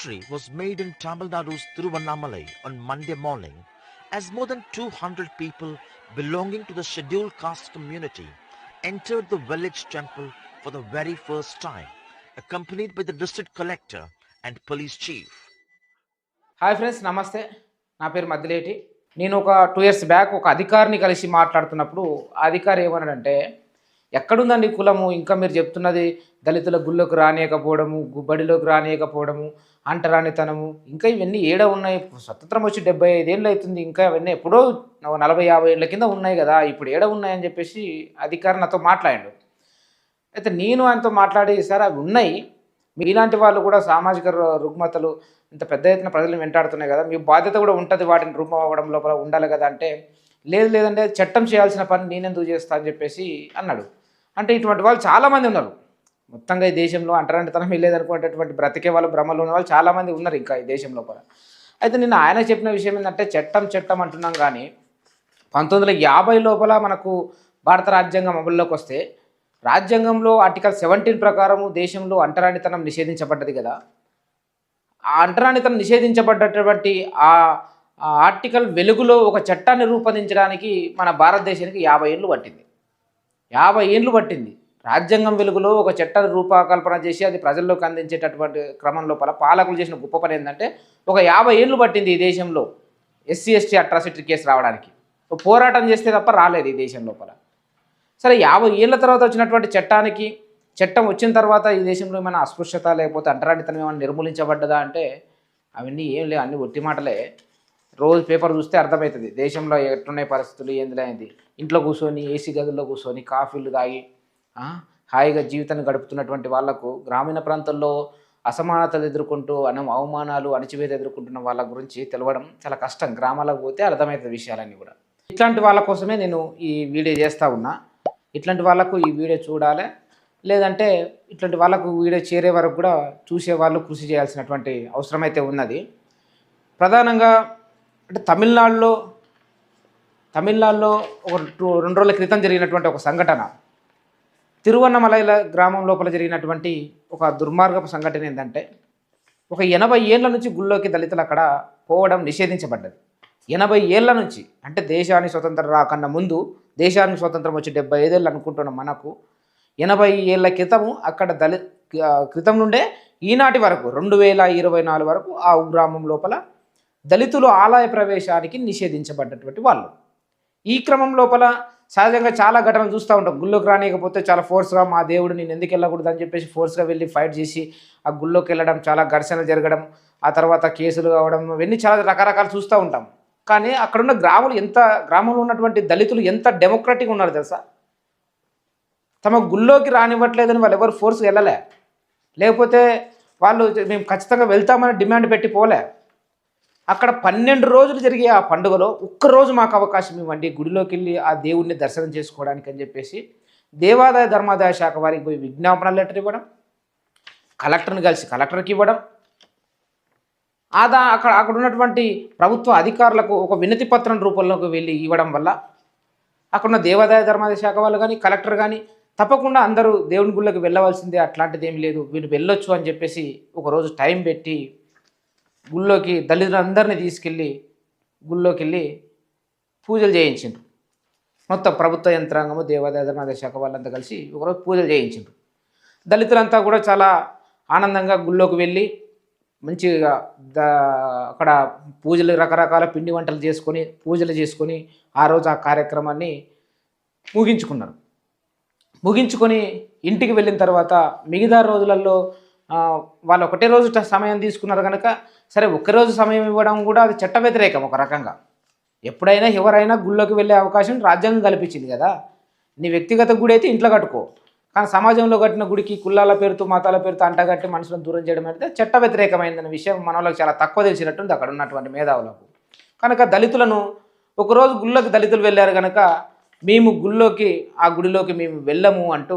history was made in Tamil Nadu's Thiruvannamalai on Monday morning as more than 200 people belonging to the scheduled caste community entered the village temple for the very first time, accompanied by the district collector and police chief. Hi friends నమస్తే నా పేరు మద్దిలేటి నేను ఒక two years back ఒక అధికారిని కలిసి మాట్లాడుతున్నప్పుడు అధికారి ఏమన్నాడంటే ఎక్కడుందండి కులము? ఇంకా మీరు చెప్తున్నది దళితుల గుళ్ళోకి రానియకపోవడము గు- బడిలోకి రానియకపోవడము అంటరానితనము. ఇంకా ఇవన్నీ ఏడ ఉన్నాయి? స్వతంత్రం వచ్చి డెబ్బై ఐదేళ్ళు అవుతుంది ఇంకా అవన్నీ ఎప్పుడో నలభై యాభై ఏళ్ళ కింద ఉన్నాయి కదా. ఇప్పుడు ఏడ ఉన్నాయని చెప్పేసి అధికారి నాతో మాట్లాడాడు. అయితే నేను ఆయనతో మాట్లాడి సార్ అవి ఉన్నాయి. మీలాంటి వాళ్ళు కూడా సామాజిక రుగ్మతలు ఇంత పెద్ద ఎత్తున ప్రజలు వెంటాడుతున్నాయి కదా. మీ బాధ్యత కూడా ఉంటుంది వాటిని రూపం అవ్వడం లోపల ఉండాలి కదా. అంటే లేదు లేదంటే చట్టం చేయాల్సిన పని నేనెందుకు చేస్తా? అని చెప్పేసి అన్నాడు. అంటే ఇటువంటి వాళ్ళు చాలామంది ఉన్నారు. మొత్తంగా ఈ దేశంలో అంటరానితనం లేదనుకునేటటువంటి బ్రతికే వాళ్ళు భ్రమలు ఉన్న వాళ్ళు చాలామంది ఉన్నారు ఇంకా ఈ దేశంలో కూడా. అయితే నిన్న ఆయన చెప్పిన విషయం ఏంటంటే చట్టం చట్టం అంటున్నాం కానీ పంతొమ్మిది వందల యాభై లోపల మనకు భారత రాజ్యాంగం అమల్లోకి వస్తే రాజ్యాంగంలో ఆర్టికల్ సెవెంటీన్ ప్రకారము దేశంలో అంటరానితనం నిషేధించబడ్డది కదా. ఆ అంటరానితనం నిషేధించబడ్డటువంటి ఆ ఆర్టికల్ వెలుగులో ఒక చట్టాన్ని రూపొందించడానికి మన భారతదేశానికి యాభై ఏళ్ళు పట్టింది. యాభై ఏళ్ళు పట్టింది. రాజ్యాంగం వెలుగులో ఒక చట్ట రూపకల్పన చేసి అది ప్రజల్లోకి అందించేటటువంటి క్రమం లోపల పాలకులు చేసిన గొప్ప పని ఏంటంటే ఒక యాభై ఏళ్ళు పట్టింది ఈ దేశంలో ఎస్సీ ఎస్టీ అట్రాసిటీ కేసు రావడానికి. పోరాటం చేస్తే తప్ప రాలేదు ఈ దేశం లోపల. సరే యాభై ఏళ్ళ తర్వాత వచ్చినటువంటి చట్టానికి చట్టం వచ్చిన తర్వాత ఈ దేశంలో ఏమైనా అస్పృశ్యత లేకపోతే అంటరానితనం ఏమైనా నిర్మూలించబడ్డదా అంటే అవన్నీ ఏం లేవు అన్ని ఒట్టి మాటలే. రోజు పేపర్ చూస్తే అర్థమవుతుంది. దేశంలో ఎట్టున్నాయి పరిస్థితులు ఏంది ఇంట్లో కూర్చొని ఏసీ గదుల్లో కూర్చొని కాఫీలు తాగి హాయిగా జీవితాన్ని గడుపుతున్నటువంటి వాళ్ళకు గ్రామీణ ప్రాంతాల్లో అసమానతలు ఎదుర్కొంటూ అనం అవమానాలు అణచివేత ఎదుర్కొంటున్న వాళ్ళ గురించి తెలవడం చాలా కష్టం. గ్రామాలకు పోతే అర్థమవుతుంది విషయాలన్నీ కూడా. ఇట్లాంటి వాళ్ళ కోసమే నేను ఈ వీడియో చేస్తూ ఉన్నా. ఇట్లాంటి వాళ్ళకు ఈ వీడియో చూడాలి. లేదంటే ఇట్లాంటి వాళ్ళకు వీడియో చేరే వరకు కూడా చూసే వాళ్ళు కృషి చేయాల్సినటువంటి అవసరం అయితే ఉన్నది. ప్రధానంగా అంటే తమిళనాడులో తమిళనాడులో ఒక టూ- రెండు రోజుల క్రితం జరిగినటువంటి ఒక సంఘటన. తిరువన్నమలైల గ్రామం లోపల జరిగినటువంటి ఒక దుర్మార్గపు సంఘటన ఏంటంటే ఒక ఎనభై ఏళ్ళ నుంచి గుళ్ళోకి దళితులు అక్కడ పోవడం నిషేధించబడ్డది. ఎనభై ఏళ్ళ నుంచి అంటే దేశానికి స్వతంత్రం రాకన్నా ముందు దేశానికి స్వతంత్రం వచ్చి డెబ్బై ఐదేళ్ళు అనుకుంటున్న మనకు ఎనభై ఏళ్ళ క్రితము అక్కడ దళి క్రితం నుండే ఈనాటి వరకు రెండు వేల ఇరవై నాలుగు వరకు ఆ గ్రామం లోపల దళితులు ఆలయ ప్రవేశానికి నిషేధించబడ్డటువంటి వాళ్ళు. ఈ క్రమం లోపల సహజంగా చాలా ఘటనలు చూస్తూ ఉంటాం. గుళ్ళోకి రానియకపోతే చాలా ఫోర్స్గా మా దేవుడు నేను ఎందుకు వెళ్ళకూడదు అని చెప్పేసి ఫోర్స్గా వెళ్ళి ఫైట్ చేసి ఆ గుళ్ళోకి వెళ్ళడం చాలా ఘర్షణ జరగడం ఆ తర్వాత కేసులు కావడం ఇవన్నీ చాలా రకరకాలు చూస్తూ ఉంటాం. కానీ అక్కడున్న గ్రాములు ఎంత గ్రామంలో ఉన్నటువంటి దళితులు ఎంత డెమోక్రటిక్ ఉన్నారు తెలుసా? తమ గుళ్ళోకి రానివ్వట్లేదని వాళ్ళు ఎవరు ఫోర్స్గా వెళ్ళలే. లేకపోతే వాళ్ళు మేము ఖచ్చితంగా వెళ్తామని డిమాండ్ పెట్టి పోలే. అక్కడ పన్నెండు రోజులు జరిగే ఆ పండుగలో ఒక్కరోజు మాకు అవకాశం ఇవ్వండి. గుడిలోకి వెళ్ళి ఆ దేవుడిని దర్శనం చేసుకోవడానికి అని చెప్పేసి దేవాదాయ ధర్మాదాయ శాఖ వారికి పోయి విజ్ఞాపన లెటర్ ఇవ్వడం కలెక్టర్ని కలిసి కలెక్టర్కి ఇవ్వడం ఆదా అక్కడ అక్కడ ఉన్నటువంటి ప్రభుత్వ అధికారులకు ఒక వినతి పత్రం రూపంలోకి వెళ్ళి ఇవ్వడం వల్ల అక్కడున్న దేవాదాయ ధర్మాదాయ శాఖ వాళ్ళు కానీ కలెక్టర్ కానీ తప్పకుండా అందరూ దేవుని గుళ్ళకి వెళ్ళవలసిందే. అట్లాంటిది ఏమి లేదు. వీళ్ళు వెళ్ళొచ్చు అని చెప్పేసి ఒకరోజు టైం పెట్టి గుళ్ళోకి దళితులందరినీ తీసుకెళ్ళి గుళ్ళోకి వెళ్ళి పూజలు చేయించిండ్రు. మొత్తం ప్రభుత్వ యంత్రాంగము దేవాదేవనాథ శాఖ వాళ్ళంతా కలిసి ఒకరోజు పూజలు చేయించిండ్రు. దళితులంతా కూడా చాలా ఆనందంగా గుళ్ళోకి వెళ్ళి మంచిగా ద అక్కడ పూజలు రకరకాల పిండి వంటలు చేసుకొని పూజలు చేసుకొని ఆ రోజు ఆ కార్యక్రమాన్ని ముగించుకున్నారు. ముగించుకొని ఇంటికి వెళ్ళిన తర్వాత మిగతా రోజులలో వాళ్ళు ఒకటే రోజు సమయం తీసుకున్నారు కనుక సరే ఒకే రోజు సమయం ఇవ్వడం కూడా అది చట్ట వ్యతిరేకం ఒక రకంగా. ఎప్పుడైనా ఎవరైనా గుళ్ళోకి వెళ్ళే అవకాశం రాజ్యాంగం కల్పించింది కదా. నీ వ్యక్తిగత గుడి అయితే ఇంట్లో కట్టుకో. కానీ సమాజంలో కట్టిన గుడికి కులాల పేరుతో మతాల పేరుతో అంటగట్టి మనుషులను దూరం చేయడం అనేది చట్ట వ్యతిరేకమైందన్న విషయం మన వాళ్ళకి చాలా తక్కువ తెలిసినట్టుంది అక్కడ ఉన్నటువంటి మేధావులకు. కనుక దళితులను ఒకరోజు గుళ్ళోకి దళితులు వెళ్ళారు కనుక మేము గుళ్ళోకి ఆ గుడిలోకి మేము వెళ్ళము అంటూ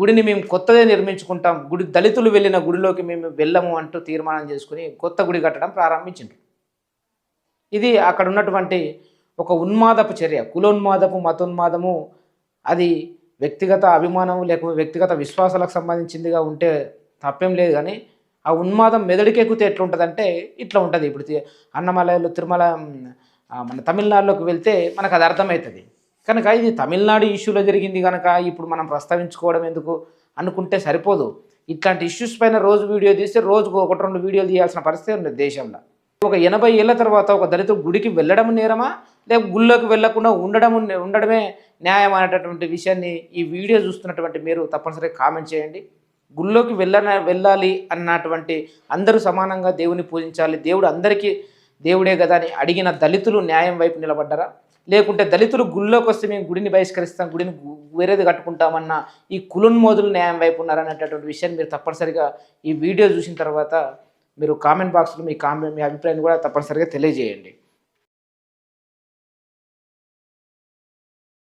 గుడిని మేము కొత్తదే నిర్మించుకుంటాం గుడి దళితులు వెళ్ళిన గుడిలోకి మేము వెళ్ళము అంటూ తీర్మానం చేసుకుని కొత్త గుడి కట్టడం ప్రారంభించిండ్రు. ఇది అక్కడ ఉన్నటువంటి ఒక ఉన్మాదపు చర్య కులోన్మాదపు మతోన్మాదము. అది వ్యక్తిగత అభిమానం లేకపోతే వ్యక్తిగత విశ్వాసాలకు సంబంధించిందిగా ఉంటే తప్పేం లేదు కానీ ఆ ఉన్మాదం మెదడికెక్కితే ఎక్కితే ఎట్లా ఉంటుందంటే ఇట్లా ఉంటుంది. ఇప్పుడు తి- తిరుమల మన తమిళనాడులోకి వెళ్తే మనకు అది అర్థమవుతుంది. కనుక ఇది తమిళనాడు ఇష్యూలో జరిగింది కనుక ఇప్పుడు మనం ప్రస్తావించుకోవడం ఎందుకు అనుకుంటే సరిపోదు. ఇట్లాంటి ఇష్యూస్ పైన రోజు వీడియో తీస్తే రోజుకు ఒకటి రెండు వీడియోలు తీయాల్సిన పరిస్థితి ఉంది దేశంలో. ఒక ఎనభై ఏళ్ళ తర్వాత ఒక దళితుడు గుడికి వెళ్ళడం నేరమా? లేక గుళ్ళోకి వెళ్ళకుండా ఉండడం ఉండడమే న్యాయం అనేటటువంటి విషయాన్ని ఈ వీడియో చూస్తున్నటువంటి మీరు తప్పనిసరిగా కామెంట్ చేయండి. గుళ్ళోకి వెళ్ళన వెళ్ళాలి అన్నటువంటి అందరూ సమానంగా దేవుని పూజించాలి. దేవుడు అందరికీ దేవుడే కదా అని అడిగిన దళితులు న్యాయం వైపు నిలబడ్డారా? లేకుంటే దళితులు గుళ్ళోకి వస్తే మేము గుడిని బహిష్కరిస్తాం గుడిని వేరేది కట్టుకుంటామన్న ఈ కులున్మోదులు న్యాయం వైపు ఉన్నారనేటటువంటి విషయాన్ని మీరు తప్పనిసరిగా ఈ వీడియో చూసిన తర్వాత మీరు కామెంట్ బాక్స్లో మీ కామెంట్ మీ అభిప్రాయాన్ని కూడా తప్పనిసరిగా తెలియజేయండి.